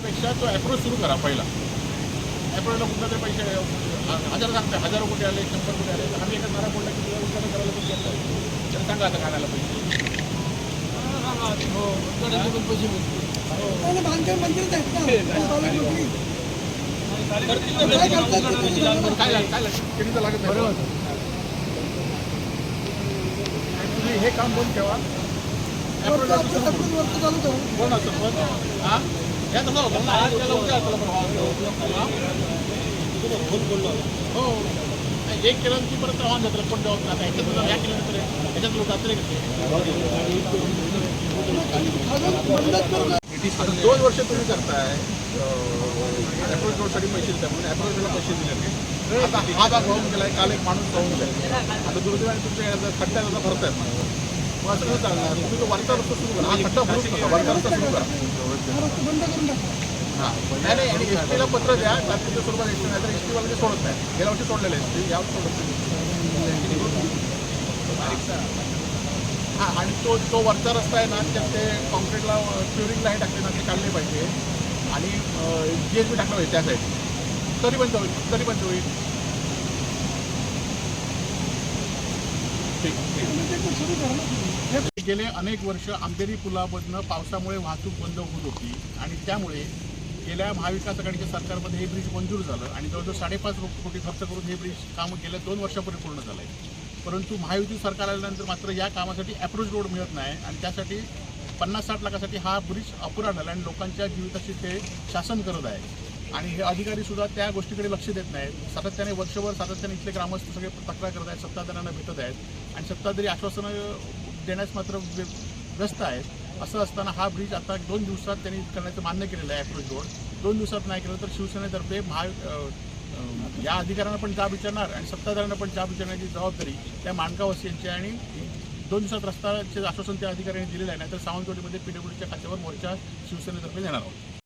तो अप्रोच सुरू करा पहिला. अप्रोचला कुठला तरी पैसे ह- हजार सांगताय हजारो कोटी आले शंभर कोटी आले तर आम्ही एका नारा बोलला की तुला उद्घाटन करायला पण घेतलं तर सांगा आता कानाला पैसे. हो पैसे मिळतील. काय तुम्ही. काय किती लागत बरोबर हे काम बंद ठेवा. असं पण हा? हो एक केलं की परत राहून जातं कोण जबाब आता ह्याच्यात ह्या केल्यानंतर ह्याच्यात लोक जातले कसे दोन वर्ष तुम्ही करताय. अप्रोच रोडसाठी पैसे देता म्हणून अप्रोच रोडला पैसे दिले नाही. आता हा भाग वाहून गेलाय काल एक माणूस वाहून गेला. आता दुर्दैवाने तुमच्या याचा खड्ड्यात आता भरतायत मग चालणार तुम्ही तो वरचा रस्ता सुरू करा हा खड्डा भरूच नका वरचा रस्ता सुरू करा हां नाही नाही आणि एस टीला पत्र द्या तात्पुरत्या स्वरूपात एस टी नाही तर एस टीवाला सोडत नाही गेल्या वर्षी सोडलेलं आहे एस टी सोडत हां. आणि तो जो वरचा रस्ता आहे ना त्यात ते कॉन्क्रीटला फ्युरिंग लाईन टाकले ना ते काढले पाहिजे आणि जी एस बी टाकलं पाहिजे त्या साईड तरी बंद होईल तरी बंद होईल ठीक गेले अनेक वर्ष आंबेरी पुलामधनं पावसामुळे वाहतूक बंद होत होती आणि त्यामुळे गेल्या महाविकास आघाडीच्या सरकारमध्ये हे ब्रिज मंजूर झालं आणि जवळजवळ साडेपाच कोटी खर्च करून हे ब्रिज काम गेल्या दोन वर्षापूर्वी पूर्ण झालं आहे परंतु महायुती सरकार आल्यानंतर मात्र या कामासाठी अप्रोच रोड मिळत नाही आणि त्यासाठी पन्नास साठ लाखासाठी हा ब्रिज अपुरा झाला आणि लोकांच्या जीविताशी ते शासन करत आहे. आणि हे अधिकारी सुद्धा त्या गोष्टीकडे लक्ष देत नाहीत. सातत्याने वर्षभर सातत्याने इथले ग्रामस्थ सगळे तक्रार करत आहेत सत्ताधाऱ्यांना भेटत आहेत आणि सत्ताधारी आश्वासनं देण्यास मात्र व्य- व्यस्त आहेत. असं असताना हा ब्रिज आता दोन दिवसात त्यांनी करण्याचं मान्य केलेलं आहे अप्रोच रोड दोन दिवसात नाही केलं तर शिवसेनेतर्फे महा या अधिकाऱ्यांना पण जाब विचारणार आणि सत्ताधाऱ्यांना पण जाब विचारण्याची जबाबदारी त्या माणगावसियांची आणि दोन दिवसात रस्त्याचे आश्वासन त्या अधिकाऱ्यांनी दिलेलं आहे. नाहीतर सावंतवाडीमध्ये पीडब्ल्यूडीच्या खात्यावर मोर्चा शिवसेनेतर्फे देणार आहोत.